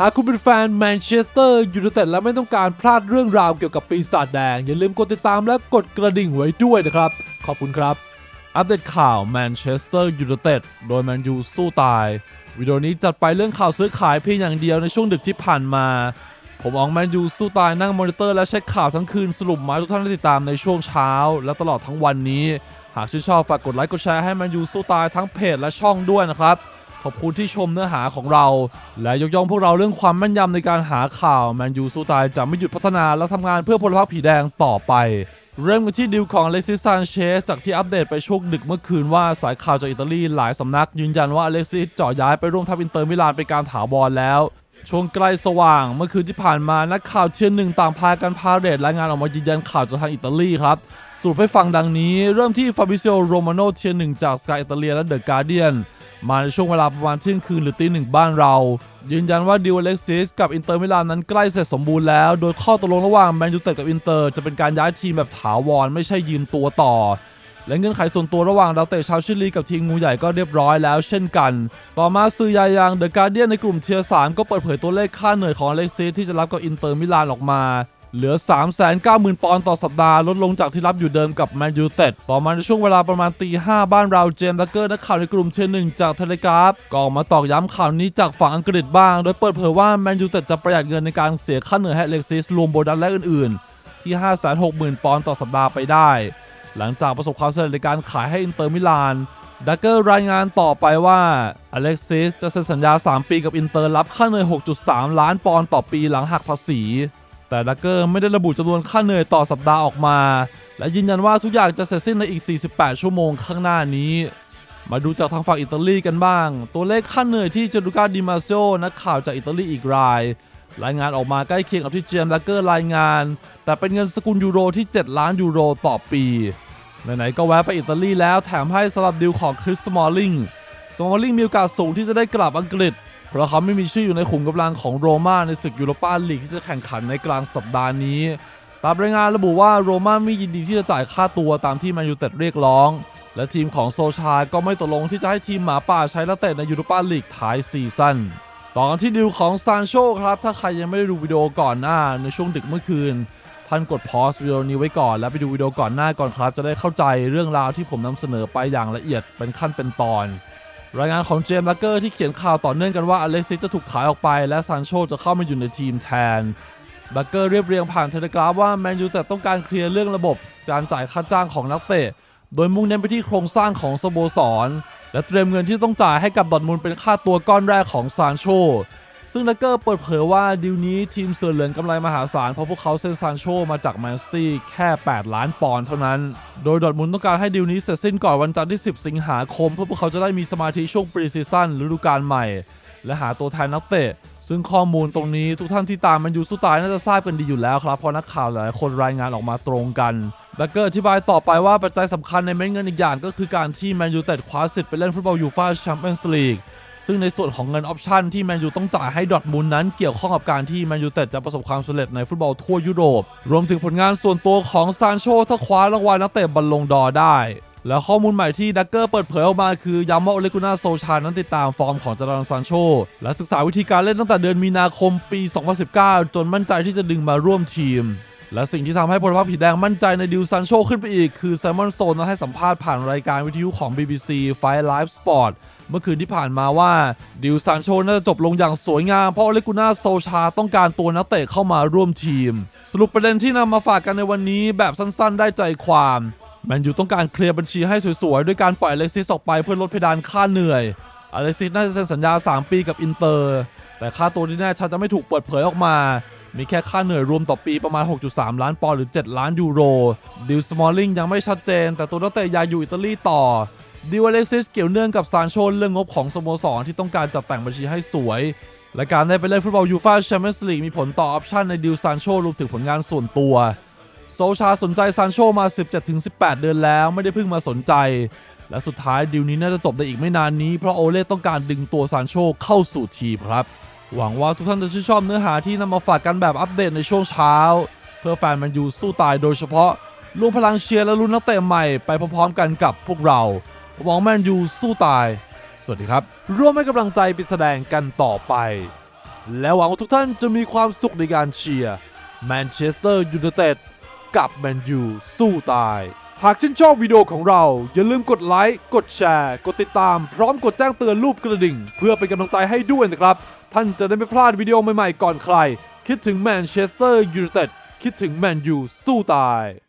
หากคุณเป็นแฟนแมนเชสเตอร์ยูไนเต็ดและไม่ต้องการพลาดเรื่องราวเกี่ยวกับปีศาจแดง อย่าลืมกดติดตามและกดกระดิ่งไว้ด้วยนะครับ ขอบคุณครับ อัปเดตข่าวแมนเชสเตอร์ยูไนเต็ดโดยแมนยูสู้ตาย วิดีโอนี้จัดไปเรื่องข่าวซื้อขายเพียงอย่างเดียวในช่วงดึกที่ผ่านมา ผมอองแมนยูสู้ตายนั่งมอนิเตอร์และเช็คข่าวทั้งคืนสรุปมาทุกท่านได้ติดตามในช่วงเช้า และตลอดทั้งวันนี้ หากชื่นชอบฝากกดไลค์กดแชร์ให้แมนยูสู้ตายทั้งเพจและช่องด้วยนะครับ ขอบคุณที่ชมเนื้อหาของเรา และยกย่องพวกเราเรื่องความแม่นยำในการหาข่าวแมนยูสู้ตายจะไม่หยุดพัฒนาและทำงานเพื่อพลพรรคผีแดงต่อไป เริ่มกันที่ดิวของเลซิสซานเชสจากที่อัปเดตไปช่วงดึกเมื่อคืนว่าสายข่าวจากอิตาลีหลายสำนัก ยืนยันว่าอเล็กซิสเจาะย้ายไปร่วมทัพอินเตอร์มิลานเป็นการถาวรแล้วช่วงใกล้สว่างเมื่อคืนที่ผ่านมานักข่าวเทียนหนึ่งต่างพากันพาเรดรายงานออกมายืนยันข่าวจากทางอิตาลีครับสรุปให้ฟังดังนี้ เริ่มที่ฟาบิเซียโรมาโนเทียนหนึ่งจากสกายอิตาเลียและเดอะการเดียน มาในช่วงเวลาประมาณเที่ยงคืนหรือตีหนึ่งบ้านเรา ยืนยันว่าดิวอเล็กซิสกับอินเตอร์มิลานนั้นใกล้เสร็จสมบูรณ์แล้ว โดยข้อตกลงระหว่างแมนยูเต็ดกับอินเตอร์จะเป็นการย้ายทีมแบบถาวรไม่ใช่ยืมตัวต่อ และเงื่อนไขส่วนตัวระหว่างดาวเตะชาวชิลีกับทีมงูใหญ่ก็เรียบร้อยแล้วเช่นกัน ต่อมาสื่อยายังเดอะการเดียนในกลุ่มเทียร์สามก็เปิดเผยตัวเลขค่าเหนื่อยของอเล็กซิสที่จะรับกับอินเตอร์มิลานออกมา เหลือ 390,000 ปอนด์ต่อสัปดาห์ ลดลงจากที่รับอยู่เดิมกับแมนยูเต็ดต่อมาในช่วงเวลาประมาณตีห้าบ้านเราเจมส์ดักเกอร์นักข่าวในกลุ่มเทียร์หนึ่งจากเทเลกราฟก็ออกมาตอกย้ำข่าวนี้จากฝั่งอังกฤษบ้าง โดยเปิดเผยว่าแมนยูเต็ดจะประหยัดเงินในการเสียค่าเหนื่อยให้อเล็กซิสรวมโบนัสและอื่นๆ ที่ 560,000 ปอนด์ต่อสัปดาห์ไปได้ หลังจากประสบความสำเร็จในการขายให้อินเตอร์มิลานดักเกอร์รายงานต่อไปว่าอเล็กซิสจะเซ็นสัญญา 3 ปีกับอินเตอร์รับค่าเหนื่อย6.3 ล้านปอนด์ต่อปีหลังหักภาษี แต่ดักเกอร์ไม่ได้ระบุจำนวนค่าเหนื่อยต่อสัปดาห์ออกมา และยืนยันว่าทุกอย่างจะเสร็จสิ้นในอีก 48 ชั่วโมงข้างหน้านี้ มาดูจากทางฝั่งอิตาลีกันบ้าง ตัวเลขค่าเหนื่อยที่เจลูกาดิมาโซนักข่าวจากอิตาลีอีกราย รายงานออกมาใกล้เคียงกับที่เจมส์ดักเกอร์รายงาน แต่เป็นเงินสกุลยูโรที่ 7 ล้านยูโรต่อปีไหนๆก็แวะไปอิตาลีแล้วแถมให้สำหรับดิวของคริสสมอลลิงสมอลลิงมีโอกาสสูงที่จะได้กลับอังกฤษ เพราะเขาไม่มีชื่ออยู่ในขุมกำลังของโรม่าในศึกยูโรปาลีกที่จะแข่งขันในกลางสัปดาห์นี้ ตามรายงานระบุว่าโรม่าไม่ยินดีที่จะจ่ายค่าตัวตามที่แมนยูเต็ดเรียกร้อง และทีมของโซชาก็ไม่ตกลงที่จะให้ทีมหมาป่าใช้นักเตะในยูโรปาลีกท้ายซีซั่นต่อกันที่ดิวของซานโชครับ ถ้าใครยังไม่ได้ดูวิดีโอก่อนหน้าในช่วงดึกเมื่อคืน ท่านกดพอสวิดีโอนี้ไว้ก่อน แล้วไปดูวิดีโอก่อนหน้าก่อนครับ จะได้เข้าใจเรื่องราวที่ผมนำเสนอไปอย่างละเอียดเป็นขั้นเป็นตอน รายงานของเจมส์ลักเกอร์ที่เขียนข่าวต่อเนื่องกันว่าอเล็กซิสจะถูกขายออกไป และซานโชจะเข้ามาอยู่ในทีมแทนบักเกอร์เรียบเรียงผ่านเทเลกราฟว่าแมนยูแต่ต้องการเคลียร์เรื่องระบบการจ่ายค่าจ้างของนักเตะ โดยมุ่งเน้นไปที่โครงสร้างของสโมสร และเตรียมเงินที่ต้องจ่ายให้กับดอทมูลเป็นค่าตัวก้อนแรกของซานโช ซึ่งนักเกอร์เปิดเผยว่าดีลนี้ทีมเสือเหลืองกำไรมหาศาล เพราะพวกเขาเซ็นซานโชมาจากแมนซิตี้แค่ 8 ล้านปอนด์เท่านั้น โดยดอทมุนต้องการให้ดีลนี้เสร็จสิ้นก่อนวันจันทร์ที่ 10 สิงหาคม เพื่อพวกเขาจะได้มีสมาธิช่วงปรีซีซั่นฤดูกาลใหม่ และหาตัวแทนนักเตะ ซึ่งข้อมูลตรงนี้ทุกท่านที่ตามมันยูสู้ตายน่าจะทราบกันดีอยู่แล้วครับเพราะนักข่าวหลายคนรายงานออกมาตรงกันดักเกอร์อธิบายต่อไปว่าปัจจัยสำคัญในเม็ดเงินอีกอย่างก็คือการที่แมนยูเต็ดคว้าสิทธิ์ไปเล่นฟุตบอลยูฟ่าแชมเปี้ยนส์ลีก ซึ่งในส่วนของเงินออปชันที่แมนยูต้องจ่ายให้ดอทมุนนั้นเกี่ยวข้องกับการที่แมนยูเต็ดจะประสบความสำเร็จในฟุตบอลทั่วยุโรป รวมถึงผลงานส่วนตัวของซานโชถ้าคว้ารางวัลนักเตะบอลลงดอได้ และข้อมูลใหม่ที่ดักเกอร์เปิดเผยออกมาคือย้ำว่าโอเลกุน่าโซชานั้นติดตามฟอร์มของจารานซานโชและศึกษาวิธีการเล่นตั้งแต่เดือนมีนาคมปี 2019 จนมั่นใจที่จะดึงมาร่วมทีมและสิ่งที่ทำให้พลพรรคผีแดงมั่นใจในดิวซานโชขึ้นไปอีก คือไซมอนโซนนั้นให้สัมภาษณ์ผ่านรายการวิทยุของ BBC Five Live Sport เมื่อคืนที่ผ่านมาว่าดิวซานโชน่าจะจบลงอย่างสวยงาม เพราะเลกุน่าโซชาต้องการตัวนักเตะเข้ามาร่วมทีม สรุปประเด็นที่นำมาฝากกันในวันนี้แบบสั้นๆ ได้ใจความแมนยูต้องการเคลียร์บัญชีให้สวยๆ ด้วยการปล่อยอเล็กซิสออกไปเพื่อลดเพดานค่าเหนื่อยอเล็กซิสน่าจะเซ็นสัญญา 3 ปีกับอินเตอร์ แต่ค่าตัวที่แน่ชัดจะไม่ถูกเปิดเผยออกมา มีแค่ค่าเหนื่อยรวมต่อปีประมาณ 6.3 ล้านปอนด์หรือ 7 ล้านยูโรดิวสมอลลิงยังไม่ชัดเจน แต่ตัวนักเตะยายอยู่อิตาลีต่อ ดิวอเล็กซิสเกี่ยวเนื่องกับซานโชเรื่องงบของสโมสรที่ต้องการจัดแต่งบัญชีให้สวย และการได้ไปเล่นฟุตบอลยูฟ่าแชมเปี้ยนส์ลีกมีผลต่อออปชั่นในดิวซานโชรวมถึงผลงานส่วนตัว โซชาสนใจซานโชมา 17-18 เดือนแล้วไม่ได้เพิ่งมาสนใจ และสุดท้ายดิวนี้น่าจะจบได้อีกไม่นานนี้เพราะโอเล่ต้องการดึงตัวซานโชเข้าสู่ทีมครับ หวังว่าทุกท่านจะชื่นชอบเนื้อหาที่นำมาฝากกันแบบอัปเดตในช่วงเช้า เพื่อแฟนแมันยูสู้ตายโดยเฉพาะรวมพลังเชียร์และลุ้นนักเตะใหม่ไปพร้อมๆกันกับพวกเรา ผมองแมนยูสู้ตาย สวัสดีครับ ร่วมให้กำลังใจไปแสดงกันต่อไป และหวังว่าทุกท่านจะมีความสุขในการเชียร์แมนเชสเตอร์ยูไนเต็ดกับแมนยูสู้ตาย หากชื่นชอบวิดีโอของเรา อย่าลืมกดไลค์ กดแชร์ กดติดตาม พร้อมกดแจ้งเตือนรูปกระดิ่ง เพื่อเป็นกำลังใจให้ด้วยนะครับ ท่านจะได้ไม่พลาดวิดีโอใหม่ๆก่อนใคร คิดถึงแมนเชสเตอร์ยูไนเต็ดคิดถึงแมนยูสู้ตาย